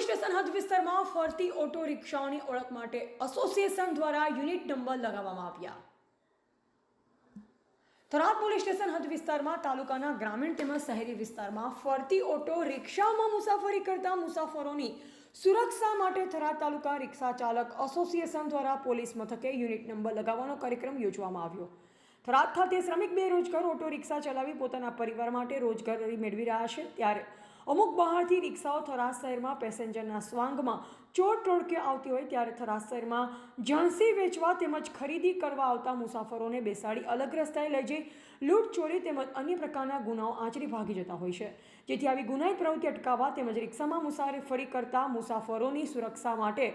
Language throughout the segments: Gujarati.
પોલીસ સ્ટેશન હદ વિસ્તારમાં ફરતી ઓટો રિક્ષાઓની ઓળખ માટે એસોસિએશન દ્વારા યુનિટ નંબર લગાવવામાં આવ્યા. થરાદ પોલીસ સ્ટેશન હદ વિસ્તારમાં તાલુકાના ગ્રામીણ તેમજ શહેરી વિસ્તારમાં ફરતી ઓટો રિક્ષામાં મુસાફરી કરતા મુસાફરોની સુરક્ષા માટે થરાદ તાલુકા રિક્ષા ચાલક એસોસિએશન દ્વારા પોલીસ મથકે યુનિટ નંબર લગાવવાનો કાર્યક્રમ યોજવામાં આવ્યો. થરાદ ખાતે શ્રમિક બેરોજગાર ઓટો રિક્ષા ચલાવી પોતાના પરિવાર માટે રોજગારી મેળવી રહ્યા છે. ત્યારે અમુક બહારથી રિક્ષાઓ થરાદ શહેરમાં પેસેન્જરના સ્વાંગમાં ચોર ટોળકે આવતી હોય ત્યારે થરાદ શહેરમાં ઝાંસી વેચવા તેમજ ખરીદી કરવા આવતા મુસાફરોને બેસાડી અલગ રસ્તાએ લઈ જઈ લૂંટ ચોરી તેમજ અન્ય પ્રકારના ગુનાઓ આચરી ભાગી જતા હોય છે. જેથી આવી ગુનાઈ પ્રવૃત્તિ અટકાવવા તેમજ રિક્ષામાં મુસાફરી કરતા મુસાફરોની સુરક્ષા માટે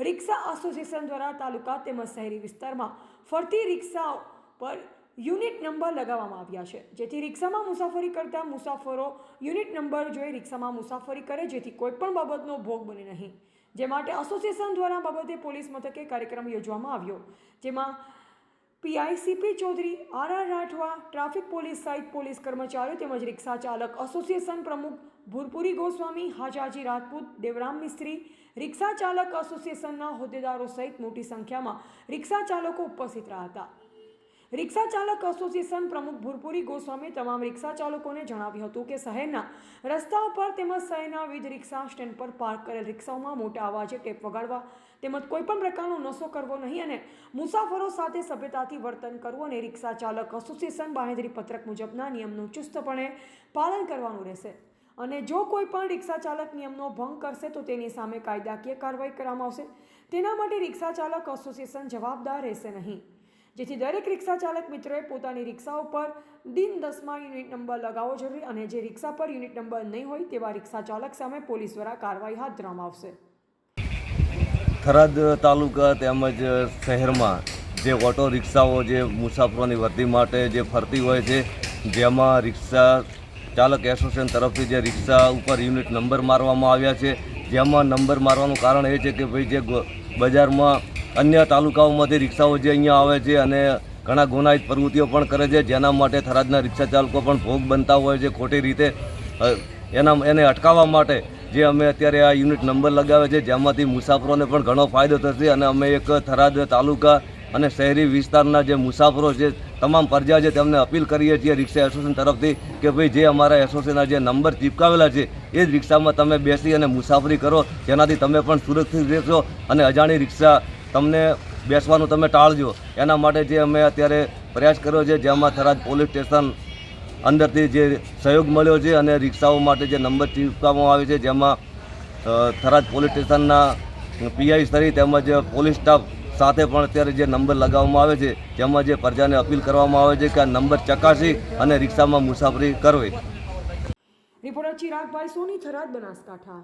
રિક્ષા એસોસિએશન દ્વારા તાલુકા તેમજ શહેરી વિસ્તારમાં ફરતી રિક્ષાઓ પર યુનિટ નંબર લગાવવામાં આવ્યા છે. જેથી રિક્ષામાં મુસાફરી કરતા મુસાફરો યુનિટ નંબર જોઈ રિક્ષામાં મુસાફરી કરે, જેથી કોઈપણ બાબતનો ભોગ બને નહીં. જે માટે એસોસિએશન દ્વારા બાબતે પોલીસ મથકે કાર્યક્રમ યોજવામાં આવ્યો. જેમાં PI CP Chaudhary R R Rathwa, traffic police સહિત પોલીસ કર્મચારીઓ તેમજ રિક્ષા ચાલક એસોસિએશન પ્રમુખ ભૂરપુરી ગોસ્વામી, હાજાજી રાજપૂત, દેવરામ મિસ્ત્રી, રિક્ષા ચાલક એસોસિએશનના હોદ્દેદારો સહિત મોટી સંખ્યામાં રિક્ષા ચાલકો ઉપસ્થિત રહ્યા હતા. રિક્ષા ચાલક એસોસિએશન પ્રમુખ ભૂરપુરી ગોસ્વામી તમામ રિક્ષા ચાલકોને જણાવ્યું હતું કે શહેરના રસ્તાઓ પર તેમજ શહેરના વિવિધ રિક્ષા સ્ટેન્ડ પર પાર્ક કરેલ રિક્ષાઓમાં મોટા અવાજે ટેપ વગાડવા તેમજ કોઈપણ પ્રકારનો નશો કરવો નહીં અને મુસાફરો સાથે સભ્યતાથી વર્તન કરવું અને રિક્ષા ચાલક એસોસિએશન બાહેંધરી પત્રક મુજબના નિયમનું ચુસ્તપણે પાલન કરવાનું રહેશે. અને જો કોઈ પણ રિક્ષા ચાલક નિયમનો ભંગ કરશે તો તેની સામે કાયદાકીય કાર્યવાહી કરવામાં આવશે. તેના માટે રિક્ષા ચાલક એસોસિએશન જવાબદાર રહેશે નહીં. જેથી દરેક રિક્ષા ચાલક મિત્રોએ પોતાની રિક્ષા ઉપર દિન દસમાં યુનિટ નંબર લગાવવો જરૂરી અને જે રિક્ષા પર યુનિટ નંબર નહીં હોય તેવા રિક્ષા ચાલક સામે પોલીસ દ્વારા કાર્યવાહી હાથ ધરવામાં આવશે. થરાદ તાલુકા તેમજ શહેરમાં જે ઓટો રિક્ષાઓ જે મુસાફરોની વર્દી માટે જે ફરતી હોય છે, જેમાં રિક્ષા ચાલક એસોસિએશન તરફથી જે રિક્ષા ઉપર યુનિટ નંબર મારવામાં આવ્યા છે. જેમાં નંબર મારવાનું કારણ એ છે કે ભાઈ જે બજારમાં અન્ય તાલુકાઓમાંથી રિક્ષાઓ જે અહીંયા આવે છે અને ઘણા ગુનાહિત પ્રવૃત્તિઓ પણ કરે છે, જેના માટે થરાદના રિક્ષા ચાલકો પણ ભોગ બનતા હોય છે ખોટી રીતે. એના, એને અટકાવવા માટે જે અમે અત્યારે આ યુનિટ નંબર લગાવે છે, જેમાંથી મુસાફરોને પણ ઘણો ફાયદો થશે અને અમે એક થરાદ તાલુકા અને શહેરી વિસ્તારના જે મુસાફરો છે, તમામ પ્રજા છે, તેમને અપીલ કરીએ છીએ રિક્ષા એસોસિએશન તરફથી કે ભાઈ જે અમારા એસોસિએશનના જે નંબર ચીપકાવેલા છે, એ જ રિક્ષામાં તમે બેસી અને મુસાફરી કરો, જેનાથી તમે પણ સુરક્ષિત રહેશો અને અજાણી રિક્ષા તમને બેસવાનું તમે ટાળજો. એના માટે જે અમે અત્યારે પ્રયાસ કર્યો છે, જેમાં થરાદ પોલીસ સ્ટેશન અંદરથી જે સહયોગ મળ્યો છે અને રિક્ષાઓ માટે જે નંબર ચીપકાવવામાં આવે છે, જેમાં થરાદ પોલીસ સ્ટેશનના પીઆઈ સ્તરી તેમજ પોલીસ સ્ટાફ સાથે પણ અત્યારે જે નંબર લગાવવામાં આવે છે, જેમાં જે પ્રજાને અપીલ કરવામાં આવે છે કે આ નંબર ચકાસી અને રિક્ષામાં મુસાફરી કરવી. રિપોર્ટર ચિરાગભાઈ સોની થરાદ બનાસકાંઠા.